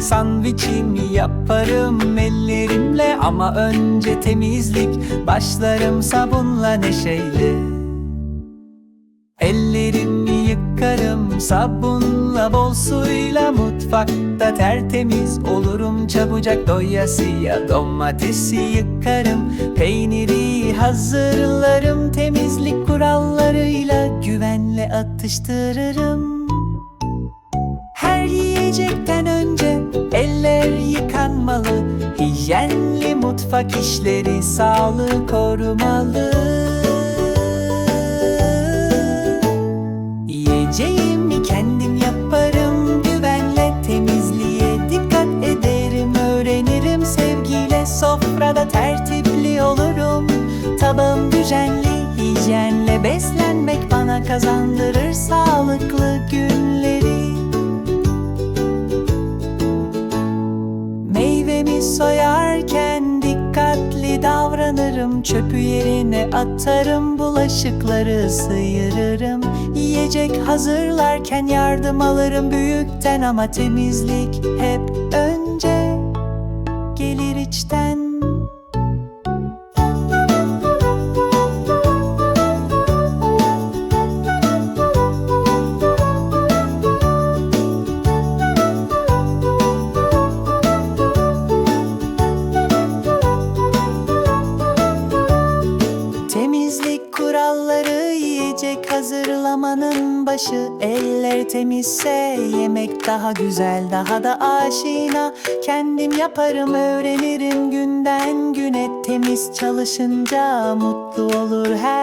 Sandviçimi yaparım ellerimle Ama önce temizlik Başlarım sabunla neşeyle. Ellerimi yıkarım sabunla bol suyla Mutfakta tertemiz olurum. Çabucak Doyasıya domatesi yıkarım. Peyniri hazırlarım Temizlik kurallarıyla güvenle atıştırırım. Her yiyecekten Hijyenli mutfak işleri sağlığı korumalı. Yiyeceğimi kendim yaparım güvenle Temizliğe dikkat ederim öğrenirim sevgiyle Sofrada tertipli olurum. Tabağım düzenli hijyenle beslenmek bana kazandırır sağlıklı günleri davranırım Çöpü yerine atarım bulaşıkları sıyırırım. Yiyecek hazırlarken yardım alırım büyükten Ama temizlik hep önce gelir içten yiyecek hazırlamanın başı Eller temizse yemek daha güzel daha da aşina. Kendim yaparım öğrenirim günden güne Temiz çalışınca mutlu olur her